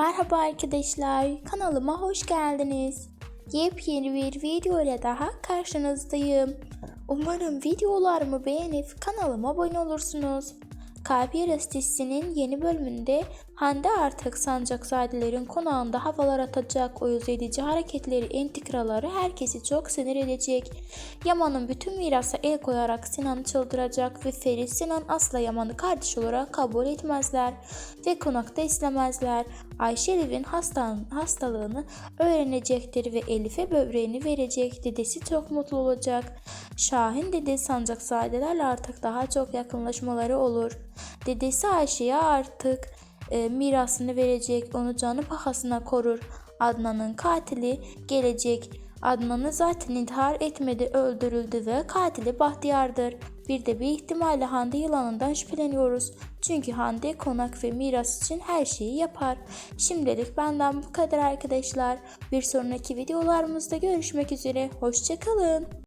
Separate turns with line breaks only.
Merhaba arkadaşlar, kanalıma hoş geldiniz. Yepyeni bir video ile daha karşınızdayım. Umarım videolarımı beğenip kanalıma abone olursunuz. Kalp Yarası dizisinin yeni bölümünde Hande artık Sancakzadelerin konağında havalar atacak, o yüz edici hareketleri, entrikaları herkesi çok sinir edecek. Yaman'ın bütün mirasa el koyarak Sinan'ı çıldıracak ve Ferit Sinan asla Yaman'ı kardeş olarak kabul etmezler ve konakta istemezler. Ayşe Elif'in hastalığını öğrenecektir ve Elif'e böbreğini verecek. Dedesi çok mutlu olacak. Şahin dede Sancakzadelerle artık daha çok yakınlaşmaları olur. Dedesi Ayşe'ye artık e, mirasını verecek. Onu canı pahasına korur. Adnan'ın katili gelecek. Adnan'ı zaten intihar etmedi, öldürüldü ve katili Bahtiyar'dır. Bir de bir ihtimalle Hande yılanından şüpheleniyoruz. Çünkü Hande konak ve miras için her şeyi yapar. Şimdilik benden bu kadar arkadaşlar. Bir sonraki videolarımızda görüşmek üzere. Hoşçakalın.